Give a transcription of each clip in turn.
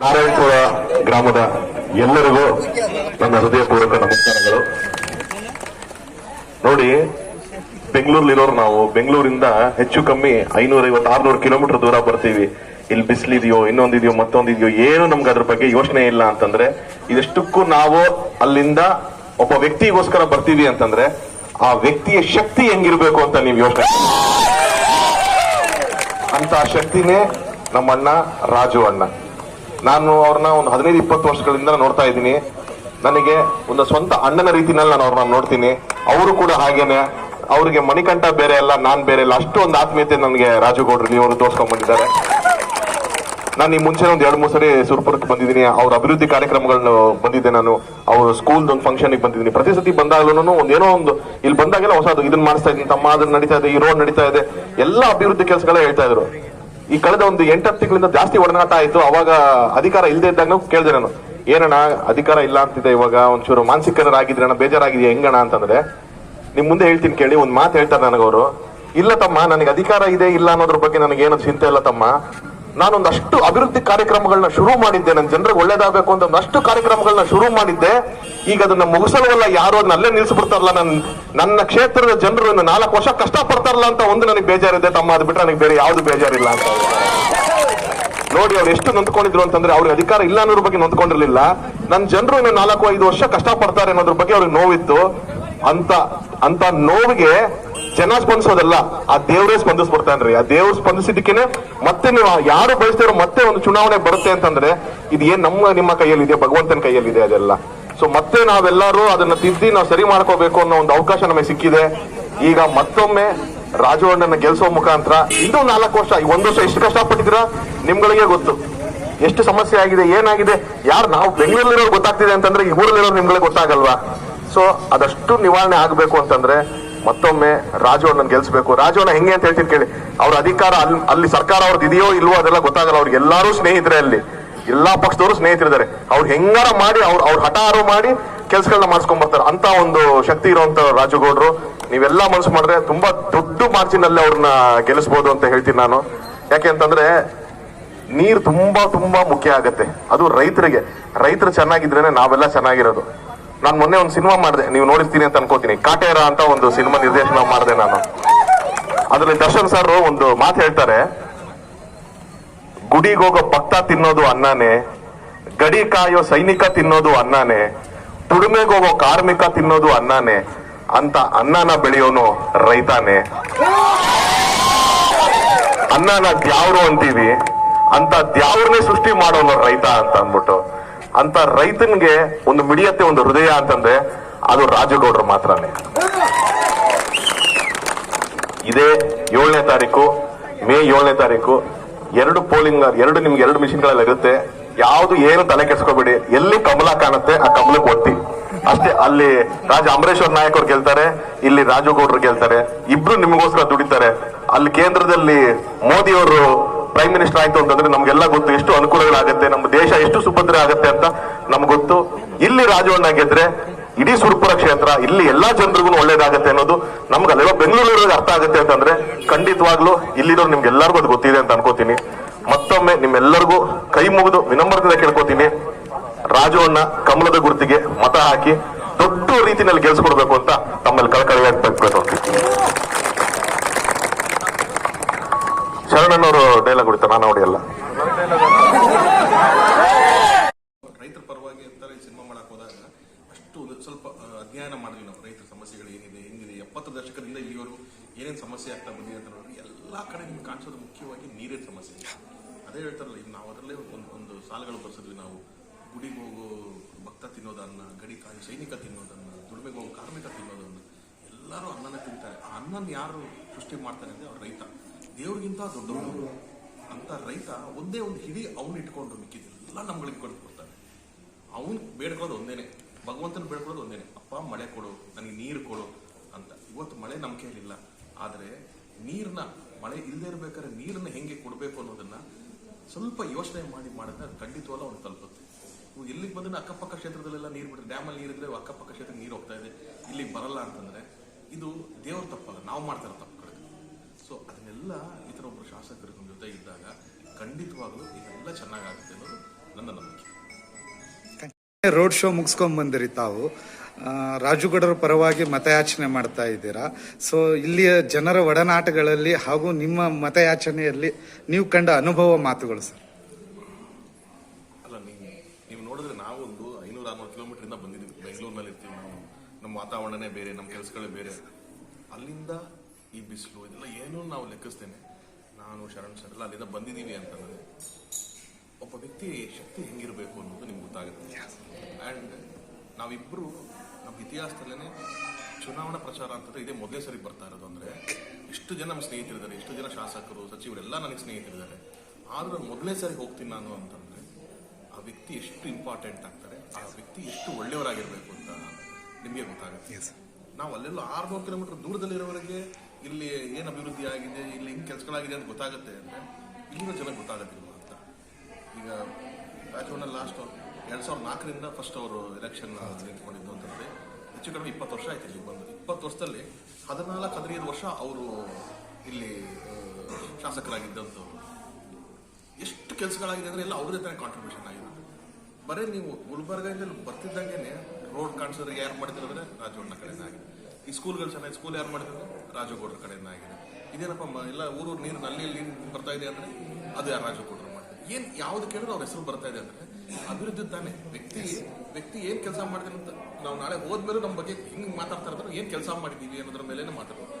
ನಾರಾಯಣಪುರ ಗ್ರಾಮದ ಎಲ್ಲರಿಗೂ ನನ್ನ ಹೃದಯಪೂರ್ವಕ ನಮಸ್ಕಾರಗಳು. ನೋಡಿ ಬೆಂಗಳೂರಲ್ಲಿರೋರು ನಾವು, ಬೆಂಗಳೂರಿಂದ ಹೆಚ್ಚು ಕಮ್ಮಿ ಐನೂರ ಆರ್ನೂರು ಕಿಲೋಮೀಟರ್ ದೂರ ಬರ್ತೀವಿ. ಇಲ್ಲಿ ಬಿಸಿಲಿದೆಯೋ, ಇನ್ನೊಂದಿದೆಯೋ, ಮತ್ತೊಂದಿದೆಯೋ, ಏನು ನಮ್ಗೆ ಅದ್ರ ಬಗ್ಗೆ ಯೋಚನೆ ಇಲ್ಲ ಅಂತಂದ್ರೆ, ಇದೆಷ್ಟಕ್ಕೂ ನಾವು ಅಲ್ಲಿಂದ ಒಬ್ಬ ವ್ಯಕ್ತಿಗೋಸ್ಕರ ಬರ್ತೀವಿ ಅಂತಂದ್ರೆ, ಆ ವ್ಯಕ್ತಿಯ ಶಕ್ತಿ ಹೆಂಗಿರ್ಬೇಕು ಅಂತ ನೀವು ಯೋಚನೆ ಅಂತ ಶಕ್ತಿನೇ ನಮ್ಮಣ್ಣ ರಾಜು ಅಣ್ಣ. ನಾನು ಅವ್ರನ್ನ ಒಂದು ಹದಿನೈದು, ಇಪ್ಪತ್ತು ವರ್ಷಗಳಿಂದ ನೋಡ್ತಾ ಇದ್ದೀನಿ. ನನಗೆ ಒಂದು ಸ್ವಂತ ಅಣ್ಣನ ರೀತಿನಲ್ಲಿ ನಾನು ಅವ್ರನ್ನ ನೋಡ್ತೀನಿ. ಅವರು ಕೂಡ ಹಾಗೇನೆ. ಅವ್ರಿಗೆ ಮಣಿಕಂಠ ಬೇರೆ ಅಲ್ಲ, ನಾನ್ ಬೇರೆ ಇಲ್ಲ ಅಷ್ಟು ಒಂದು ಆತ್ಮೀಯತೆ ನನಗೆ ರಾಜು ಗೌಡ್ರು ನೀವು ಅವರು ತೋರ್ಸ್ಕೊಂಡ್ ಬಂದಿದ್ದಾರೆ. ನಾನು ಈ ಮುಂಚೆ ಒಂದು ಎರಡು, ಮೂರು ಸರಿ ಸುರ್ಪುರಕ್ಕೆ ಬಂದಿದ್ದೀನಿ. ಅವ್ರ ಅಭಿವೃದ್ಧಿ ಕಾರ್ಯಕ್ರಮಗಳನ್ನ ಬಂದಿದ್ದೆ ನಾನು. ಅವ್ರ ಸ್ಕೂಲ್ ಒಂದು ಫಂಕ್ಷನ್ ಬಂದಿದ್ದೀನಿ. ಪ್ರತಿ ಸತಿ ಬಂದಾಗಲೂ ಒಂದು ಏನೋ ಒಂದು ಇಲ್ಲಿ ಬಂದಾಗೆಲ್ಲ ಹೊಸದು. ಇದನ್ನ ಮಾಡಿಸ್ತಾ ಇದ್ದೀನಿ, ತಮ್ಮ ಅದನ್ನ ನಡೀತಾ ಇದೆ, ಈ ರೋಡ್ ನಡೀತಾ ಇದೆ. ಎಲ್ಲ ಅಭಿವೃದ್ಧಿ ಕೆಲಸಗಳೇ ಹೇಳ್ತಾ ಇದ್ರು. ಈ ಕಳೆದ ಒಂದು ಎಂಟತ್ತು ತಿಂಗಳಿಂದ ಜಾಸ್ತಿ ಒಡನಾಟ ಆಯ್ತು. ಅವಾಗ ಅಧಿಕಾರ ಇಲ್ಲದೆ ಇದ್ದಾಗ ಕೇಳಿದೆ ನಾನು, ಏನಣ್ಣ ಅಧಿಕಾರ ಇಲ್ಲ ಅಂತಿದೆ ಇವಾಗ? ಒಂಚೂರು ಮಾನಸಿಕರಾಗಿದ್ರೆ ಅಣ್ಣ, ಬೇಜಾರಾಗಿದೆಯಾ? ಹೆಂಗಣ ಅಂತಂದ್ರೆ, ನಿಮ್ ಮುಂದೆ ಹೇಳ್ತೀನಿ ಕೇಳಿ, ಒಂದ್ ಮಾತು ಹೇಳ್ತಾರೆ ನನಗವರು. ಇಲ್ಲ ತಮ್ಮ, ನನಗೆ ಅಧಿಕಾರ ಇದೆ, ಇಲ್ಲ ಅನ್ನೋದ್ರ ಬಗ್ಗೆ ನನಗೆ ಏನೋ ಚಿಂತೆ ಇಲ್ಲ ತಮ್ಮ. ನಾನೊಂದಷ್ಟು ಅಭಿವೃದ್ಧಿ ಕಾರ್ಯಕ್ರಮಗಳನ್ನ ಶುರು ಮಾಡಿದ್ದೆ, ನನ್ನ ಜನರಿಗೆ ಒಳ್ಳೇದಾಗಬೇಕು ಅಂತ ಒಂದಷ್ಟು ಕಾರ್ಯಕ್ರಮಗಳನ್ನ ಶುರು ಮಾಡಿದ್ದೆ. ಈಗ ಅದನ್ನ ಮುಗಿಸಲ್ವಲ್ಲ, ಯಾರು ಅದನ್ನ ಅಲ್ಲೇ ನಿಲ್ಸ್ಬಿಡ್ತಾರಲ್ಲ ನನ್ನ ನನ್ನ ಕ್ಷೇತ್ರದ ಜನರು ನಾಲ್ಕು ವರ್ಷ ಕಷ್ಟ ಪಡ್ತಾರಲ್ಲ ಅಂತ ಒಂದು ನನಗೆ ಬೇಜಾರಿದೆ. ತಮ್ಮ ಅದು ಬಿಟ್ರೆ ನನಗೆ ಬೇರೆ ಯಾವ್ದು ಬೇಜಾರಿಲ್ಲ ಅಂತ. ನೋಡಿ ಅವ್ರು ಎಷ್ಟು ನೊಂದ್ಕೊಂಡಿದ್ರು ಅಂತಂದ್ರೆ ಅವ್ರಿಗೆ ಅಧಿಕಾರ ಇಲ್ಲ ಅನ್ನೋದ್ರ ಬಗ್ಗೆ ನೊಂದ್ಕೊಂಡಿರ್ಲಿಲ್ಲ. ನನ್ನ ಜನರು ಇನ್ನು ನಾಲ್ಕು, ಐದು ವರ್ಷ ಕಷ್ಟ ಪಡ್ತಾರೆ ಅನ್ನೋದ್ರ ಬಗ್ಗೆ ಅವ್ರಿಗೆ ನೋವಿತ್ತು. ಅಂತ ಅಂತ ನೋವಿಗೆ ಜನ ಸ್ಪಂದಿಸೋದಲ್ಲ, ಆ ದೇವರೇ ಸ್ಪಂದಿಸ್ಬಿಡ್ತಾನ್ರಿ. ಆ ದೇವ್ರು ಸ್ಪಂದಿಸಿದಕ್ಕೇನೆ ಮತ್ತೆ ನೀವು ಯಾರು ಬಯಸ್ತಿರೋ ಮತ್ತೆ ಒಂದು ಚುನಾವಣೆ ಬರುತ್ತೆ ಅಂತಂದ್ರೆ, ಇದು ಏನ್ ನಮ್ಮ ನಿಮ್ಮ ಕೈಯಲ್ಲಿದೆ, ಭಗವಂತನ ಕೈಯಲ್ಲಿದೆ ಅದೆಲ್ಲ. ಸೊ ಮತ್ತೆ ನಾವೆಲ್ಲರೂ ಅದನ್ನ ತಿದ್ದಿ ನಾವು ಸರಿ ಮಾಡ್ಕೋಬೇಕು ಅನ್ನೋ ಒಂದು ಅವಕಾಶ ನಮಗೆ ಸಿಕ್ಕಿದೆ. ಈಗ ಮತ್ತೊಮ್ಮೆ ರಾಜವಣ್ಣನ ಗೆಲ್ಸೋ ಮುಖಾಂತರ, ಇನ್ನೂ ನಾಲ್ಕು ವರ್ಷ, ಈ ಒಂದು ವರ್ಷ ಎಷ್ಟು ಕಷ್ಟಪಟ್ಟಿದ್ರ ನಿಮ್ಗಳಿಗೆ ಗೊತ್ತು. ಎಷ್ಟು ಸಮಸ್ಯೆ ಆಗಿದೆ, ಏನಾಗಿದೆ? ಯಾರು ನಾವು ಬೆಂಗಳೂರಲ್ಲಿರೋರು ಗೊತ್ತಾಗ್ತಿದೆ ಅಂತಂದ್ರೆ ಈ ಊರಲ್ಲಿರೋರು ನಿಮ್ಗಳಿಗೆ ಗೊತ್ತಾಗಲ್ವಾ? ಸೊ ಅದಷ್ಟು ನಿವಾರಣೆ ಆಗಬೇಕು ಅಂತಂದ್ರೆ ಮತ್ತೊಮ್ಮೆ ರಾಜು ಅಣ್ಣನ್ ಗೆಲ್ಸ್ಬೇಕು. ರಾಜು ಅಣ್ಣ ಹೆಂಗೆ ಅಂತ ಹೇಳ್ತೀನಿ ಕೇಳಿ. ಅವ್ರ ಅಧಿಕಾರ ಅಲ್ಲಿ ಅಲ್ಲಿ ಸರ್ಕಾರ ಅವ್ರದ್ದು ಇದೆಯೋ ಇಲ್ವೋ ಅದೆಲ್ಲ ಗೊತ್ತಾಗಲ್ಲ. ಅವ್ರಿಗೆ ಎಲ್ಲಾರು ಸ್ನೇಹಿತರೆ ಅಲ್ಲಿ. ಎಲ್ಲಾ ಪಕ್ಷದವರು ಸ್ನೇಹಿತರಿದ್ದಾರೆ. ಅವ್ರು ಹೆಂಗಾರ ಮಾಡಿ ಅವ್ರು, ಅವ್ರ ಹಠಾರು ಮಾಡಿ ಕೆಲ್ಸಗಳನ್ನ ಮಾಡಿಸ್ಕೊಂಡ್ ಬರ್ತಾರೆ. ಅಂತ ಒಂದು ಶಕ್ತಿ ಇರುವಂತ ರಾಜುಗೌಡ್ರು. ನೀವೆಲ್ಲ ಮನಸ್ಸು ಮಾಡಿದ್ರೆ ತುಂಬಾ ದೊಡ್ಡ ಮಾರ್ಜಿನ್ ಅಲ್ಲಿ ಅವ್ರನ್ನ ಗೆಲ್ಲಿಸ್ಬೋದು ಅಂತ ಹೇಳ್ತೀನಿ ನಾನು. ಯಾಕೆ ಅಂತಂದ್ರೆ ನೀರು ತುಂಬಾ ತುಂಬಾ ಮುಖ್ಯ ಆಗತ್ತೆ. ಅದು ರೈತರಿಗೆ. ರೈತರು ಚೆನ್ನಾಗಿದ್ರೇನೆ ನಾವೆಲ್ಲ ಚೆನ್ನಾಗಿರೋದು. ನಾನು ಮೊನ್ನೆ ಒಂದು ಸಿನಿಮಾ ಮಾಡಿದೆ. ನೀವು ನೋಡಿರ್ತೀನಿ ಅಂತ ಅನ್ಕೋತೀನಿ. ಕಾಟೇರ ಅಂತ ಒಂದು ಸಿನಿಮಾ ನಿರ್ದೇಶನ ಮಾಡಿದೆ ನಾನು. ಅದರಲ್ಲಿ ದರ್ಶನ್ ಸರ್ ಒಂದು ಮಾತು ಹೇಳ್ತಾರೆ. ಗುಡಿಗೋಗೋ ಭಕ್ತ ತಿನ್ನೋದು ಅನ್ನನೇ, ಗಡಿ ಕಾಯೋ ಸೈನಿಕ ತಿನ್ನೋದು ಅನ್ನನೇ ಹೋಗೋ ಕಾರ್ಮಿಕ ತಿನ್ನೋದು ಅನ್ನನೇ ಅಂತ ಅನ್ನನ ಬೆಳೆಯೋನು ರೈತಾನೆ. ಅನ್ನನ ದ್ಯಾವ್ರು ಅಂತೀವಿ. ಅಂತ ದ್ಯಾವ್ರನ್ನೇ ಸೃಷ್ಟಿ ಮಾಡೋನು ರೈತ ಅಂತ ಅಂದ್ಬಿಟ್ಟು. ಅಂತ ರೈತನ್ಗೆ ಒಂದು ಮಿಡಿಯತ್ತೆ ಒಂದು ಹೃದಯ ಅಂತಂದ್ರೆ ಅದು ರಾಜಗೌಡರು ಮಾತ್ರನೇ. ಇದೇ ಏಳನೇ ತಾರೀಕು, ಮೇ ಏಳನೇ ತಾರೀಕು, ಎರಡು ಪೋಲಿಂಗ್, ಎರಡು ನಿಮ್ಗೆ ಎರಡು ಮಿಷಿನ್ಗಳಲ್ಲಿ ಇರುತ್ತೆ. ಯಾವ್ದು ಏನು ತಲೆ ಕೆಡ್ಸ್ಕೋಬೇಡಿ. ಎಲ್ಲಿ ಕಮಲ ಕಾಣುತ್ತೆ, ಆ ಕಮಲಕ್ಕೆ ಒತ್ತಿ. ಅಷ್ಟೇ, ಅಲ್ಲಿ ರಾಜ ಅಮರೇಶ್ವರ್ ನಾಯಕ್ ಅವ್ರು ಗೆಲ್ತಾರೆ, ಇಲ್ಲಿ ರಾಜು ಗೌಡ್ರು ಗೆಲ್ತಾರೆ. ಇಬ್ರು ನಿಮಗೋಸ್ಕರ ದುಡಿತಾರೆ. ಅಲ್ಲಿ ಕೇಂದ್ರದಲ್ಲಿ ಮೋದಿ ಅವರು ಪ್ರೈಮ್ ಮಿನಿಸ್ಟರ್ ಆಯ್ತು ಅಂತಂದ್ರೆ ನಮ್ಗೆಲ್ಲ ಗೊತ್ತು ಎಷ್ಟು ಅನುಕೂಲಗಳಾಗತ್ತೆ, ನಮ್ಮ ದೇಶ ಎಷ್ಟು ಸುಭದ್ರ ಆಗುತ್ತೆ ಅಂತ ನಮ್ಗೆ ಗೊತ್ತು. ಇಲ್ಲಿ ರಾಜವಣ್ಣ ಗೆದ್ರೆ ಇಡೀ ಸುರಪುರ ಕ್ಷೇತ್ರ, ಇಲ್ಲಿ ಎಲ್ಲಾ ಜನರಿಗೂ ಒಳ್ಳೇದಾಗತ್ತೆ ಅನ್ನೋದು ನಮ್ಗೆ ಅಲ್ಲಿರುವ ಬೆಂಗಳೂರಿಗೆ ಅರ್ಥ ಆಗುತ್ತೆ ಅಂತಂದ್ರೆ ಖಂಡಿತವಾಗ್ಲೂ ಇಲ್ಲಿರೋರು ನಿಮ್ಗೆ ಎಲ್ಲರಿಗೂ ಅದು ಗೊತ್ತಿದೆ ಅಂತ ಅನ್ಕೋತೀನಿ. ಮತ್ತೊಮ್ಮೆ ನಿಮ್ಮೆಲ್ಲರಿಗೂ ಕೈ ಮುಗಿದು ವಿನಮ್ರತೆ ಕೇಳ್ಕೊತೀನಿ. ರಾಜವಣ್ಣ ಕಮಲದ ಗುರುತಿಗೆ ಮತ ಹಾಕಿ ದೊಡ್ಡ ರೀತಿಯಲ್ಲಿ ಗೆಲ್ಸ್ಕೊಡ್ಬೇಕು ಅಂತ ತಮ್ಮಲ್ಲಿ ಕಳಕಳಿಯಾಗಿ ಬೇಡ್ಕೊಳ್ತಾ ಶರಣಣ್ಣವರು ಡೈಲಾಗ್ ಹೊಡಿತಾರೆ, ನಾನು ಹೊಡಿಯಲ್ಲ. ರೈತರ ಪರವಾಗಿ ಅಂತಾರೆ ಸಿನಿಮಾ ಮಾಡಕ್ ಹೋದಾಗ ಅಷ್ಟು ಸ್ವಲ್ಪ ಅಧ್ಯಯನ ಮಾಡಿದ್ವಿ ನಾವು ರೈತರ ಸಮಸ್ಯೆಗಳು ಏನಿದೆ, ಹೆಂಗಿದೆ ಎಪ್ಪತ್ತು ದಶಕದಿಂದ ಇಲ್ಲಿವರೆಗೂ ಏನೇನು ಸಮಸ್ಯೆ ಆಗ್ತಾ ಬಂದಿದೆ ಅಂತ ನೋಡಿದ್ರೆ ಎಲ್ಲಾ ಕಡೆ ನಿಮ್ಗೆ ಕಾಣಿಸೋದು ಮುಖ್ಯವಾಗಿ ನೀರಿನ ಸಮಸ್ಯೆ. ಅದೇ ಹೇಳ್ತಾರಲ್ಲ ಈಗ ನಾವು ಅದರಲ್ಲೇ ಒಂದು ಒಂದು ಸಾಲುಗಳು ಬರ್ಸಿದ್ವಿ ನಾವು. ಗುಡಿಗೆ ಹೋಗೋ ಭಕ್ತ ತಿನ್ನೋದನ್ನ, ಗಡಿ ಕಾಯಿ ಸೈನಿಕ ತಿನ್ನೋದನ್ನ, ದುಡಿಮೆಗೆ ಹೋಗೋ ಕಾರ್ಮಿಕ ತಿನ್ನೋದನ್ನ, ಎಲ್ಲರೂ ಅನ್ನನ ತಿಂತಾರೆ. ಆ ಅನ್ನನ ಯಾರು ಸೃಷ್ಟಿ ಮಾಡ್ತಾರೆ ಅಂದ್ರೆ ಅವ್ರ ರೈತ. ದೇವ್ರಿಗಿಂತ ದೊಡ್ಡವನು. ಅಂತ ರೈತ ಒಂದೇ ಒಂದು ಹಿಡಿ ಅವನು ಇಟ್ಕೊಂಡು ಮಿಕ್ಕಿದ್ದೆಲ್ಲ ನಮ್ಗಳಿಗೆ ಕೊಟ್ಟು ಕೊಡ್ತಾನೆ. ಅವನು ಬೇಡ್ಕೊಳ್ಳೋದು ಒಂದೇನೆ. ಭಗವಂತನ ಬೇಡ್ಕೊಳ್ಳೋದು ಒಂದೇನೆ. ಅಪ್ಪ, ಮಳೆ ಕೊಡು, ನನಗೆ ನೀರು ಕೊಡು ಅಂತ. ಇವತ್ತು ಮಳೆ ನಮ್ಮ ಕೈಲಿಲ್ಲ ಆದರೆ ನೀರನ್ನ ಮಳೆ ಇಲ್ಲದೆ ಇರಬೇಕಾದ್ರೆ ನೀರನ್ನ ಹೆಂಗೆ ಕೊಡಬೇಕು ಅನ್ನೋದನ್ನ ಸ್ವಲ್ಪ ಯೋಚನೆ ಮಾಡಿ ಮಾಡಿದ್ರೆ ಖಂಡಿತವಲ್ಲ ಅವನು ತಲುಪುತ್ತೆ. ಇವು ಎಲ್ಲಿಗೆ ಬಂದ್ರೆ ಅಕ್ಕಪಕ್ಕ ಕ್ಷೇತ್ರದಲ್ಲೆಲ್ಲ ನೀರು ಬಿಡ್ರಿ. ಡ್ಯಾಮಲ್ಲಿ ನೀರಿದ್ರೆ ಅಕ್ಕಪಕ್ಕ ಕ್ಷೇತ್ರಕ್ಕೆ ನೀರು ಹೋಗ್ತಾ ಇದೆ. ಇಲ್ಲಿಗೆ ಬರಲ್ಲ ಅಂತಂದ್ರೆ ಇದು ದೇವ್ರ ತಪ್ಪಲ್ಲ. ನಾವು ಮಾಡ್ತಾ ಇರೋ ತಪ್ಪುಗಳು ಸೊ ಅದನ್ನೆಲ್ಲ ಈ ಥರ ಒಬ್ಬರು ಶಾಸಕರು ಜೊತೆ ಇದ್ದಾಗ ಖಂಡಿತವಾಗ್ಲೂ ಇದೆಲ್ಲ ಚೆನ್ನಾಗಾಗುತ್ತೆ ಅನ್ನೋದು ನನ್ನ ನಂಬಿಕೆ. ರೋಡ್ ಶೋ ಮುಗಿಸ್ಕೊಂಡ್ ಬಂದಿರಿ ತಾವು. ರಾಜುಗಡರ ಪರವಾಗಿ ಮತಯಾಚನೆ ಮಾಡ್ತಾ ಇದ್ದೀರಾ. ಸೊ ಇಲ್ಲಿಯ ಜನರ ಒಡನಾಟಗಳಲ್ಲಿ ಹಾಗೂ ನಿಮ್ಮ ಮತಯಾಚನೆಯಲ್ಲಿ ನೀವು ಕಂಡ ಅನುಭವ ಮಾತುಗಳು ಸರ್. ಅಲ್ಲ ನೀವು ನೀವು ನೋಡಿದ್ರೆ ನಾವೊಂದು ಐನೂರ ಅರವತ್ತು ಕಿಲೋಮೀಟರ್ ಇಂದ ಬಂದಿದ್ದೀವಿ. ಬೆಂಗಳೂರಿನಲ್ಲಿ ಇರ್ತೀವಿ ನಾವು. ನಮ್ಮ ವಾತಾವರಣನೇ ಬೇರೆ ನಮ್ಮ ಕೆಲಸಗಳೇ ಬೇರೆ. ಅಲ್ಲಿಂದ ಈ ಬಿಸಿಲು ಇದೆಲ್ಲ ಏನೂ ನಾವು ಲೆಕ್ಕಿಸ್ತೇನೆ. ನಾನು ಶರಣ್ ಸರ್ ಎಲ್ಲ ಅಲ್ಲಿಂದ ಬಂದಿದ್ದೀವಿ ಅಂತಂದ್ರೆ ಒಬ್ಬ ವ್ಯಕ್ತಿ ಶಕ್ತಿ ಹೆಂಗಿರಬೇಕು ಅನ್ನೋದು ನಿಮ್ಗೆ ಗೊತ್ತಾಗುತ್ತೆ. ಆ್ಯಂಡ್ ನಾವಿಬ್ಬರು ನಮ್ಮ ಇತಿಹಾಸದಲ್ಲೇ ಚುನಾವಣಾ ಪ್ರಚಾರ ಅಂತಂದ್ರೆ ಇದೇ ಮೊದಲೇ ಸರಿ ಬರ್ತಾ ಇರೋದು ಅಂದರೆ ಎಷ್ಟು ಜನ ನಮ್ಮ ಸ್ನೇಹಿತರಿದ್ದಾರೆ ಎಷ್ಟು ಜನ ಶಾಸಕರು ಸಚಿವರೆಲ್ಲ ನನಗೆ ಸ್ನೇಹಿತರಿದ್ದಾರೆ. ಆದರೂ ಮೊದಲನೇ ಸರಿ ಹೋಗ್ತೀನಿ ನಾನು ಅಂತಂದ್ರೆ ಆ ವ್ಯಕ್ತಿ ಎಷ್ಟು ಇಂಪಾರ್ಟೆಂಟ್ ಆಗ್ತಾರೆ ಆ ವ್ಯಕ್ತಿ ಎಷ್ಟು ಒಳ್ಳೆಯವರಾಗಿರಬೇಕು ಅಂತ ನಿಮಗೆ ಗೊತ್ತಾಗುತ್ತೆ. ನಾವು ಅಲ್ಲೆಲ್ಲ ಆರ್ನೂರು ಕಿಲೋಮೀಟರ್ ದೂರದಲ್ಲಿರೋವರೆಗೆ ಇಲ್ಲಿ ಏನು ಅಭಿವೃದ್ಧಿ ಆಗಿದೆ, ಇಲ್ಲಿ ಹಿಂಗೆ ಕೆಲಸಗಳಾಗಿದೆ ಅಂತ ಗೊತ್ತಾಗುತ್ತೆ ಅಂದರೆ ಇಲ್ಲಿನ ಜನ ಗೊತ್ತಾಗೋದಿಲ್ಲ ಅಂತ. ಈಗ ರಾಜಭವನ ಲಾಸ್ಟ್ ಎರಡು ಸಾವಿರದ ನಾಲ್ಕರಿಂದ ಫಸ್ಟ್ ಅವರು ಎಲೆಕ್ಷನ್ ನಿಂತ್ಕೊಂಡಿದ್ದು ಅಂತಂದರೆ ಹೆಚ್ಚು ಕಡಿಮೆ ಇಪ್ಪತ್ತು ವರ್ಷ ಆಯ್ತು ಇಲ್ಲಿ ಬಂದು. ಇಪ್ಪತ್ತು ವರ್ಷದಲ್ಲಿ ಹದಿನಾಲ್ಕು, ಹದಿನೈದು ವರ್ಷ ಅವರು ಇಲ್ಲಿ ಶಾಸಕರಾಗಿದ್ದಂಥವ್ರು. ಎಷ್ಟು ಕೆಲಸಗಳಾಗಿದೆ ಅಂದ್ರೆ ಎಲ್ಲ ಅವರೇ ತಾನೇ ಕಾಂಟ್ರಿಬ್ಯೂಷನ್ ಆಗಿದೆ. ಬರೀ ನೀವು ಗುಲ್ಬರ್ಗಿಂದ ಬರ್ತಿದ್ದಂಗೆ ರೋಡ್ ಕಾಣಿಸಿದ್ರೆ ಯಾರು ಮಾಡಿದ್ರು ಅಂದ್ರೆ ರಾಜವಣ್ಣ ಆಗಿದೆ. ಈ ಸ್ಕೂಲ್ಗಳು ಚೆನ್ನಾಗಿ ಸ್ಕೂಲ್ ಯಾರು ಮಾಡಿದ್ರು? ರಾಜಗೌಡರ ಕಡೆಯಿಂದ ಆಗಿದೆ. ಇದೇನಪ್ಪ ಎಲ್ಲ ಊರು ನೀರು ನಲ್ಲಿಯಲ್ಲಿ ನೀರು ಬರ್ತಾ ಇದೆ ಅಂದ್ರೆ? ಅದು ಯಾರು ರಾಜಗೌಡರು ಮಾಡ್ತಾರೆ? ಏನು ಯಾವ್ದು ಕೇಳಿದ್ರು ಅವ್ರ ಹೆಸರು ಬರ್ತಾ ಇದೆ ಅಂದ್ರೆ ಅಭಿವೃದ್ಧಿ ತಾನೆ. ವ್ಯಕ್ತಿ ವ್ಯಕ್ತಿ ಏನು ಕೆಲಸ ಮಾಡಿದ್ರೆ ಅಂತ ನಾವು ನಾಳೆ ಹೋದ್ಮೇಲೆ ನಮ್ಮ ಬಗ್ಗೆ ಹಿಂಗ್ ಮಾತಾಡ್ತಾ ಇರ್ತಾರೆ ಏನು ಕೆಲಸ ಮಾಡಿದ್ದೀವಿ ಅನ್ನೋದ್ರ ಮೇಲೆ ಮಾತಾಡೋದು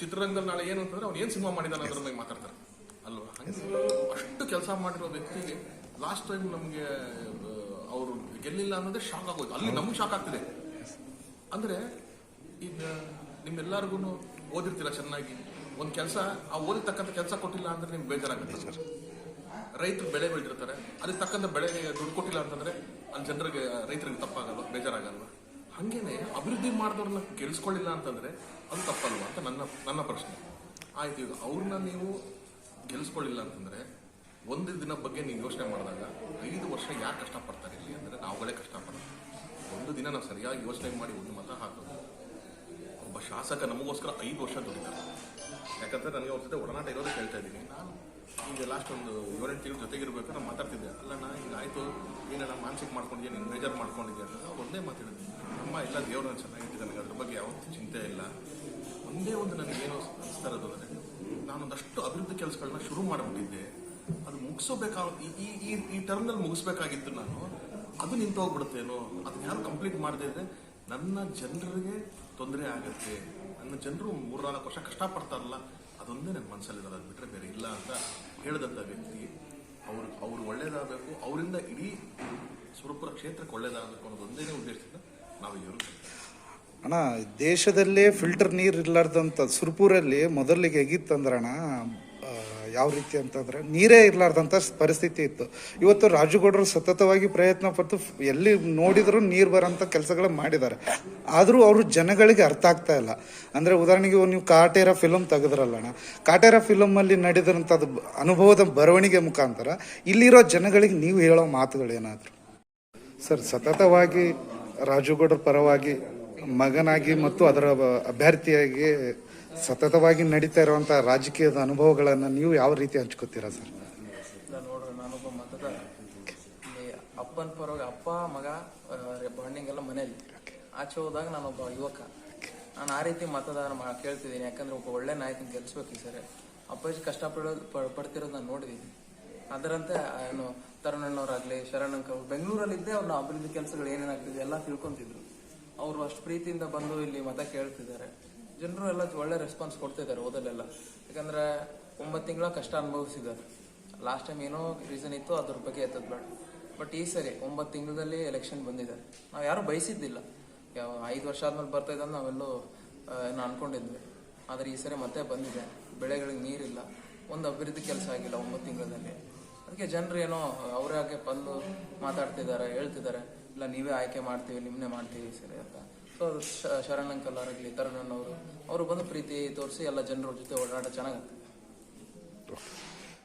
ಚಿತ್ರರಂಗದಲ್ಲಿ ನಾಳೆ ಏನು ಅಂತಂದ್ರೆ ಅವ್ನು ಏನು ಸಿನಿಮಾ ಮಾಡಿದಾನೆ ಅನ್ನೋದ್ರ ಮೇಲೆ ಮಾತಾಡ್ತಾರೆ. ಅಲ್ವಾ? ಹಂಗೆ ಅಷ್ಟು ಕೆಲಸ ಮಾಡಿರೋ ವ್ಯಕ್ತಿಗೆ ಲಾಸ್ಟ್ ಟೈಮ್ ನಮಗೆ ಅವರು ಗೆಲ್ಲಿಲ್ಲ ಅನ್ನೋದೇ ಶಾಕ್ ಆಗೋದು ಅಲ್ಲಿ ನಮ್ಗೆ ಶಾಕ್ ಆಗ್ತಿದೆ. ಅಂದ್ರೆ ಈಗ ನಿಮ್ಮೆಲ್ಲರಿಗೂ ಓದಿರ್ತೀರ ಚೆನ್ನಾಗಿ? ಒಂದು ಕೆಲಸ ಆ ಓದಿರ್ತಕ್ಕಂಥ ಕೆಲಸ ಕೊಟ್ಟಿಲ್ಲ ಅಂದ್ರೆ ನಿಮ್ಗೆ ಬೇಜಾರಾಗುತ್ತೆ. ಸರ್ ರೈತರು ಬೆಳೆ ಬೆಳೆದಿರ್ತಾರೆ. ಅದಕ್ಕೆ ತಕ್ಕಂಥ ಬೆಳೆ ದುಡ್ಡು ಕೊಟ್ಟಿಲ್ಲ ಅಂತಂದ್ರೆ ಅಲ್ಲಿ ಜನರಿಗೆ ರೈತರಿಗೆ ತಪ್ಪಾಗಲ್ವ ಬೇಜಾರಾಗಲ್ವ? ಹಂಗೇನೆ ಅಭಿವೃದ್ಧಿ ಮಾಡಿದವ್ರನ್ನ ಗೆಲ್ಸ್ಕೊಳ್ಳಿಲ್ಲ ಅಂತಂದ್ರೆ ಅದು ತಪ್ಪಲ್ವಾ ಅಂತ ನನ್ನ ನನ್ನ ಪ್ರಶ್ನೆ. ಆಯ್ತು ಈಗ ಅವ್ರನ್ನ ನೀವು ಗೆಲ್ಸ್ಕೊಳ್ಳಿಲ್ಲ ಅಂತಂದ್ರೆ ಒಂದು ದಿನ ಬಗ್ಗೆ ನೀವು ಯೋಚನೆ ಮಾಡಿದಾಗ ಐದು ವರ್ಷ ಯಾಕೆ ಕಷ್ಟಪಡ್ತಾರೆ ಇಲ್ಲಿ ಅಂದರೆ ನಾವುಗಳೇ ಕಷ್ಟಪಡೋದು. ಒಂದು ದಿನ ನಾವು ಸರಿಯಾಗಿ ಯೋಚನೆ ಮಾಡಿ ಒಂದು ಮತ ಹಾಕೋದು. ಒಬ್ಬ ಶಾಸಕ ನಮಗೋಸ್ಕರ ಐದು ವರ್ಷ ದುಡಿತಾರೆ. ಯಾಕಂದ್ರೆ ನನಗೆ ಅವ್ರ ಜೊತೆ ಒಡನಾಟ ಇರೋದೇ ಹೇಳ್ತಾ ಇದ್ದೀನಿ. ನಾನು ಈಗ ಲಾಸ್ಟ್ ಒಂದು ಏಳೆಂಟು ತಿಂಗಳು ಜೊತೆಗಿರ್ಬೇಕು ನಾನು ಮಾತಾಡ್ತಿದ್ದೆ. ಅಲ್ಲ ನಾ ಈಗ ಆಯಿತು. ಏನಣ್ಣ ಮಾನಸಿಕ ಮಾಡ್ಕೊಂಡಿದ್ದೆ ನೀನು ಮೇಜರ್ ಮಾಡ್ಕೊಂಡಿದ್ದೆ ಅಂತ ಒಂದೇ ಮಾತಾಡಿದ್ದೆ ಅಮ್ಮ, ಎಲ್ಲ ದೇವ್ರನ್ನ ಚೆನ್ನಾಗಿ ನನಗೆ ಅದ್ರ ಬಗ್ಗೆ ಯಾವತ್ತೂ ಚಿಂತೆ ಇಲ್ಲ. ಒಂದೇ ಒಂದು ನನಗೇನು ಅನಿಸ್ತಾ ಇರೋದು ಅಂದರೆ, ನಾನೊಂದಷ್ಟು ಅಭಿವೃದ್ಧಿ ಕೆಲಸಗಳನ್ನ ಶುರು ಮಾಡಿಬಿಟ್ಟಿದ್ದೆ. ಅದು ಮುಗಿಸೋಬೇಕಾಗ ಈ, ಈ- ಈ ಟರ್ಮ್ನಲ್ಲಿ ಮುಗಿಸ್ಬೇಕಾಗಿತ್ತು ನಾನು. ಅದು ನಿಂತು ಹೋಗ್ಬಿಡುತ್ತೇನೋ ಅದನ್ನ ಯಾರು ಕಂಪ್ಲೀಟ್ ಮಾಡದೇ ಇದ್ರೆ ನನ್ನ ಜನರಿಗೆ ತೊಂದರೆ ಆಗುತ್ತೆ. ನನ್ನ ಜನರು ಮೂರ್ನಾಲ್ಕು ವರ್ಷ ಕಷ್ಟಪಡ್ತಾರಲ್ಲ ಅದೊಂದೇ ನನ್ನ ಮನಸ್ಸಲ್ಲಿರೋದು ಅದು ಬಿಟ್ಟರೆ ಬೇರೆ ಇಲ್ಲ ಅಂತ ಹೇಳಿದಂಥ ವ್ಯಕ್ತಿ ಅವರು ಅವ್ರು ಒಳ್ಳೇದಾಗಬೇಕು ಅವರಿಂದ ಇಡೀ ಸುರಪುರ ಕ್ಷೇತ್ರಕ್ಕೆ ಒಳ್ಳೇದಾಗಬೇಕು ಅನ್ನೋದು ಒಂದೇ ಉದ್ದೇಶದಿಂದ ನಾವು ಇವರು ಅಣ್ಣ ದೇಶದಲ್ಲೇ ಫಿಲ್ಟರ್ ನೀರು ಇರ್ಲಾರ್ದಂಥ ಸುರ್ಪುರಲ್ಲಿ ಮೊದಲಿಗೆ ಹೇಗಿತ್ತಂದ್ರಣ್ಣ ಆ, ಯಾವ ರೀತಿ ಅಂತಂದ್ರೆ ನೀರೇ ಇರಲಾರ್ದಂಥ ಪರಿಸ್ಥಿತಿ ಇತ್ತು. ಇವತ್ತು ರಾಜುಗೌಡರು ಸತತವಾಗಿ ಪ್ರಯತ್ನ ಪಟ್ಟು ಎಲ್ಲಿ ನೋಡಿದ್ರು ನೀರು ಬರೋಂಥ ಕೆಲಸಗಳು ಮಾಡಿದ್ದಾರೆ. ಆದರೂ ಅವರು ಜನಗಳಿಗೆ ಅರ್ಥ ಆಗ್ತಾ ಇಲ್ಲ. ಅಂದರೆ ಉದಾಹರಣೆಗೆ ನೀವು ಕಾಟೇರ ಫಿಲಮ್ ತೆಗೆದ್ರಲ್ಲಣ್ಣ, ಕಾಟೇರ ಫಿಲಮಲ್ಲಿ ನಡೆದಂಥದ್ದು ಬ- ಅನುಭವದ ಬರವಣಿಗೆ ಮುಖಾಂತರ ಇಲ್ಲಿರೋ ಜನಗಳಿಗೆ ನೀವು ಹೇಳೋ ಮಾತುಗಳೇನಾದ್ರು? ಸರ್, ಸತತವಾಗಿ ರಾಜುಗೌಡರ ಪರವಾಗಿ ಮಗನಾಗಿ ಮತ್ತು ಅದರ ಅಭ್ಯರ್ಥಿಯಾಗಿ ಸತತವಾಗಿ ನಡೀತಾ ಇರುವಂಥ ರಾಜಕೀಯದ ಅನುಭವಗಳನ್ನು ನೀವು ಯಾವ ರೀತಿ ಹಂಚ್ಕೋತೀರಾ ಸರ್? ಇಲ್ಲ ನೋಡ್ರಿ ನಾನೊಬ್ಬ ಮತದಾರ ಇಲ್ಲಿ ಅಪ್ಪನ ಪರವಾಗಿ ಅಪ್ಪ ಮಗ ಬಾಂಡಿಂಗ್ ಎಲ್ಲ ಮನೇಲಿ. ಆಚೆ ಹೋದಾಗ ನಾನೊಬ್ಬ ಯುವಕ. ನಾನು ಆ ರೀತಿ ಮತದಾನ ಕೇಳ್ತಿದ್ದೀನಿ. ಯಾಕಂದ್ರೆ ಒಬ್ಬ ಒಳ್ಳೆ ನಾಯಕನ ಗೆಲ್ಸ್ಬೇಕು ಈ ಸರಿ. ಅಪ್ಪಾಜಿ ಕಷ್ಟಪಡೋದು ಪಡ್ತಿರೋದನ್ನ ಪಡ್ತಿರೋದು ನಾನು ನೋಡಿದ್ದೀನಿ ಅದರಂತೆ ಏನು ತರುಣಣ್ಣವ್ರಾಗ್ಲಿ ಶರಣಂಕ ಬೆಂಗಳೂರಲ್ಲಿ ಇದ್ದೇ ಅವ್ರನ್ನ ಅಭಿವೃದ್ಧಿ ಕೆಲಸಗಳು ಏನೇನಾಗ್ತಿದೆ ಎಲ್ಲ ತಿಳ್ಕೊಂತಿದ್ರು. ಅವರು ಅಷ್ಟು ಪ್ರೀತಿಯಿಂದ ಬಂದು ಇಲ್ಲಿ ಮತ ಕೇಳ್ತಿದ್ದಾರೆ. ಜನರು ಎಲ್ಲ ಒಳ್ಳೆ ರೆಸ್ಪಾನ್ಸ್ ಕೊಡ್ತಿದ್ದಾರೆ ಓದಲ್ಲೆಲ್ಲ. ಯಾಕಂದ್ರೆ ಒಂಬತ್ತು ತಿಂಗಳ ಕಷ್ಟ ಅನುಭವಿಸಿದ್ದಾರೆ ಲಾಸ್ಟ್ ಟೈಮ್ ಏನೋ ರೀಸನ್ ಇತ್ತು, ಅದ್ರ ಬಗ್ಗೆ ಎತ್ತದ್ ಬೇಡ. ಬಟ್ ಈ ಸರಿ ಒಂಬತ್ತು ತಿಂಗಳಲ್ಲಿ ಎಲೆಕ್ಷನ್ ಬಂದಿದೆ. ನಾವು ಯಾರು ಬಯಸಿದ್ದಿಲ್ಲ. ಯಾವ ಐದು ವರ್ಷ ಆದ್ಮೇಲೆ ಬರ್ತಾ ಇದ್ದಂಗೆ ನಾವೆಲ್ಲೂ ಏನು ಅನ್ಕೊಂಡಿದ್ವಿ. ಆದ್ರೆ ಈ ಸರಿ ಮತ್ತೆ ಬಂದಿದೆ. ಬೆಳೆಗಳಿಗೆ ನೀರಿಲ್ಲ. ಒಂದು ಅಭಿವೃದ್ಧಿ ಕೆಲಸ ಆಗಿಲ್ಲ ಒಂಬತ್ತು ತಿಂಗಳಲ್ಲಿ. ಅದಕ್ಕೆ ಜನರು ಏನೋ, ಅವರೇ ಹಾಗೆ ಬಂದು ಮಾತಾಡ್ತಿದ್ದಾರೆ, ಹೇಳ್ತಿದ್ದಾರೆ. ಇಲ್ಲ ನೀವೇ ಆಯ್ಕೆ ಮಾಡ್ತೀವಿ ನಿಮ್ಮನ್ನೇ ಮಾಡ್ತೀವಿ ಈ ಸರಿ ಅಂತ. ಸೊ ಶರಣ್ ಅಂಕಲ್ ಅವರಾಗಲಿ ಅವರು ಅವರು ಬಂದು ಪ್ರೀತಿ ತೋರಿಸಿ ಎಲ್ಲ ಜನರ ಜೊತೆ ಓಡಾಟ ಚೆನ್ನಾಗುತ್ತೆ